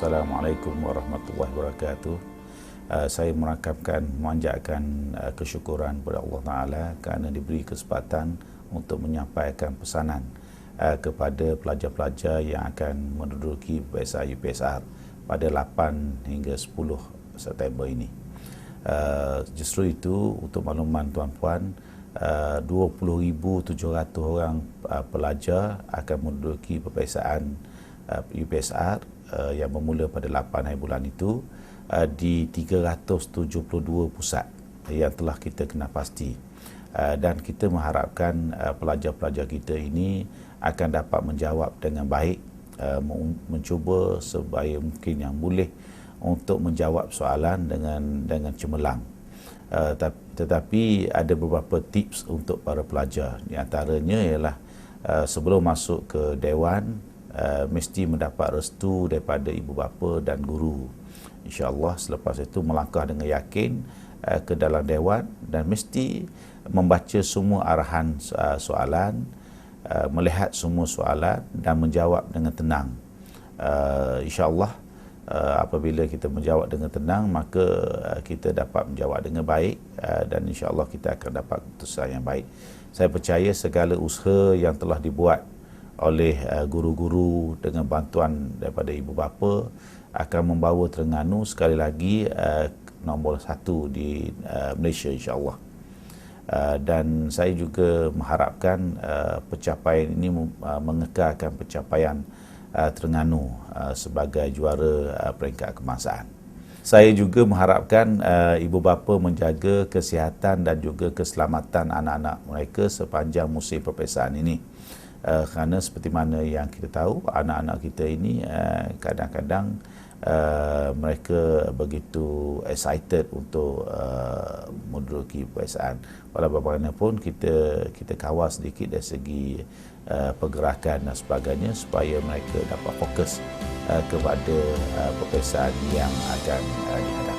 Assalamualaikum warahmatullahi wabarakatuh. Uh, saya merakamkan memanjatkan uh, kesyukuran kepada Allah Taala kerana diberi kesempatan untuk menyampaikan pesanan uh, kepada pelajar-pelajar yang akan menduduki PSR UPSR pada 8 hingga 10 September ini. Uh, justru itu untuk makluman tuan-puan uh, 20,700 orang uh, pelajar akan menduduki peperiksaan uh, UPSR uh, yang bermula pada 8 hari bulan itu uh, di 372 pusat yang telah kita kena pasti. Uh, dan kita mengharapkan uh, pelajar-pelajar kita ini akan dapat menjawab dengan baik uh, mencuba sebaik mungkin yang boleh untuk menjawab soalan dengan dengan cemerlang. Uh, tetapi ada beberapa tips untuk para pelajar. Di antaranya ialah uh, sebelum masuk ke dewan uh, mesti mendapat restu daripada ibu bapa dan guru. Insyaallah selepas itu melangkah dengan yakin uh, ke dalam dewan dan mesti membaca semua arahan uh, soalan uh, melihat semua soalan dan menjawab dengan tenang. Uh, insyaallah uh, apabila kita menjawab dengan tenang maka uh, kita dapat menjawab dengan baik uh, dan insyaallah kita akan dapat keputusan yang baik. Saya percaya segala usaha yang telah dibuat oleh uh, guru-guru dengan bantuan daripada ibu bapa akan membawa Terengganu sekali lagi uh, nombor satu di uh, Malaysia insyaAllah. Uh, dan saya juga mengharapkan uh, pencapaian ini uh, mengekalkan pencapaian uh, Terengganu uh, sebagai juara uh, peringkat kebangsaan. Saya juga mengharapkan uh, ibu bapa menjaga kesihatan dan juga keselamatan anak-anak mereka sepanjang musim peperiksaan ini. Uh, kerana seperti mana yang kita tahu anak-anak kita ini uh, kadang-kadang uh, mereka begitu excited untuk uh, menduduki walau bagaimanapun kita kita kawal sedikit dari segi uh, pergerakan dan sebagainya supaya mereka dapat fokus uh, kepada uh, peperiksaan yang akan uh,